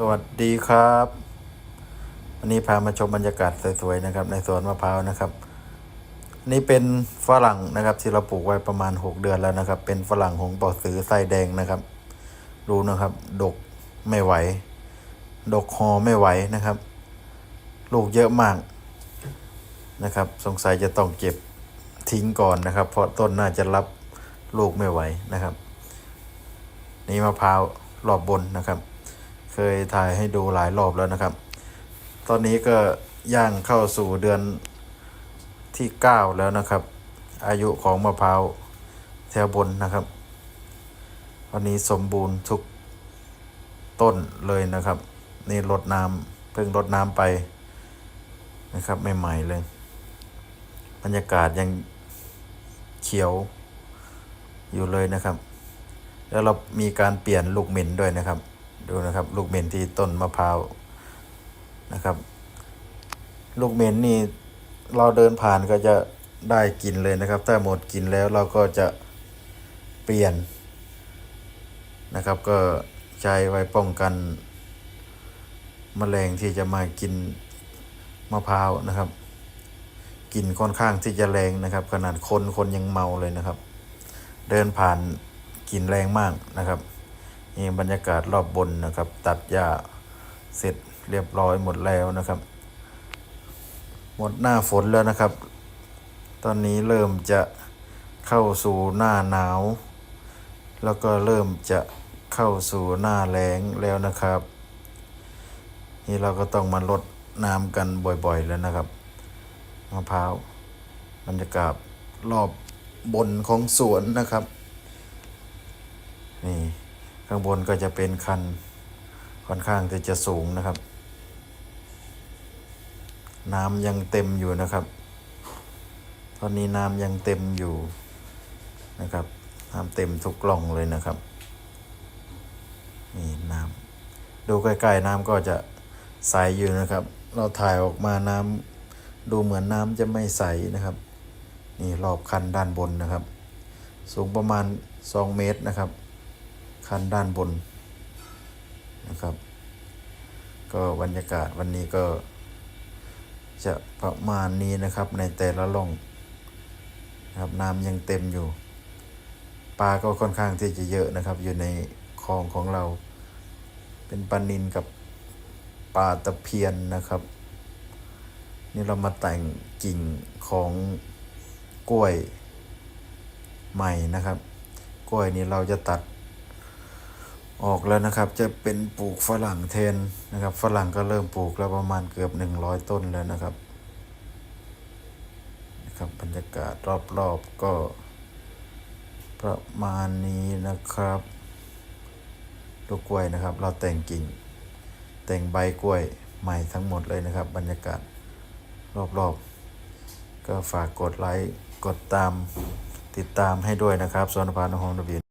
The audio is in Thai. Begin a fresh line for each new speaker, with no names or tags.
สวัสดีครับ วันนี้พามาชมบรรยากาศสวยๆนะครับ ในสวนมะพร้าวนะครับ นี่เป็นฝรั่งนะครับ ที่เราปลูกไว้ประมาณ 6 เดือนแล้วนะครับ เป็นฝรั่งหงป่าสือไส้แดงนะครับ ดูนะครับ ดกไม่ไหว ดกคอไม่ไหวนะครับ ลูกเยอะมากนะครับ สงสัยจะต้องเก็บทิ้งก่อนนะครับ เพราะต้นน่าจะรับลูกไม่ไหวนะครับ นี่มะพร้าวรอบบนนะครับ เคยถ่ายให้ดูหลายรอบแล้วนะครับ ตอนนี้ก็ย่างเข้าสู่เดือนที่ 9 แล้วนะครับ อายุของมะพร้าวแถวบนนะครับ วันนี้สมบูรณ์ทุกต้นเลยนะครับ นี่รดน้ำเพิ่งรดน้ำไปนะครับใหม่ๆเลย บรรยากาศยังเขียวอยู่เลยนะครับ แล้วเรามีการเปลี่ยนลูกเหม็นด้วยนะครับ ดูนะครับ ลูกเหม็นที่ต้นมะพร้าวนะครับ ลูกเหม็นนี่เราเดินผ่านก็จะได้กินเลยนะครับ ถ้าหมดกินแล้วเราก็จะเปลี่ยนนะครับ ก็ใช้ไว้ป้องกันมแมลงที่จะมากินมะพร้าวนะครับกลิ่นค่อนข้างที่จะแรงนะครับ ขนาดคนคนยังเมาเลยนะครับ เดินผ่านกลิ่นแรงมากนะครับ นี่บรรยากาศรอบบนนะครับ ตัดหญ้าเสร็จเรียบร้อยหมดแล้วนะครับ หมดหน้าฝนแล้วนะครับ ตอนนี้เริ่มจะเข้าสู่หน้าหนาว แล้วก็เริ่มจะเข้าสู่หน้าแล้งแล้วนะครับ นี่เราก็ต้องมาลดน้ำกันบ่อยๆแล้วนะครับมะพร้าวบรรยากาศรอบบนของสวนนะครับ นี่ ข้างบนก็จะเป็นคันค่อนข้างที่จะสูงนะครับ น้ำยังเต็มอยู่นะครับ ตอนนี้น้ำยังเต็มอยู่นะครับน้ำเต็มทุกกล่องเลยนะครับนี่น้ำดูใกล้ๆน้ำก็จะใสอยู่นะครับ เราถ่ายออกมาน้ำดูเหมือนน้ำจะไม่ใสนะครับ นี่รอบคันด้านบนนะครับ สูงประมาณ 2 เมตรนะครับ คันด้านบนนะครับ ก็บรรยากาศวันนี้ก็จะประมาณนี้นะครับ ในแต่ละล่องนะครับน้ำยังเต็มอยู่ ปลาก็ค่อนข้างที่จะเยอะนะครับ อยู่ในคลองของเรา เป็นปลานินกับปลาตะเพียนนะครับ นี่เรามาแต่งกิ่งของกล้วยใหม่นะครับ กล้วยนี้เราจะตัด ออกแล้วนะครับจะเป็นปลูกฝรั่งแทนนะครับ ฝรั่งก็เริ่มปลูกแล้วประมาณเกือบหนึ่งร้อยต้นแล้วนะครับนะครับบรรยากาศรอบๆก็ประมาณนี้นะครับลูกกล้วยนะครับ เราแต่งกิ่ง แต่งใบกล้วยใหม่ทั้งหมดเลยนะครับ บรรยากาศรอบๆ ก็ฝากกดไลค์ กดตามติดตามให้ด้วยนะครับสวนพานหงส์นวี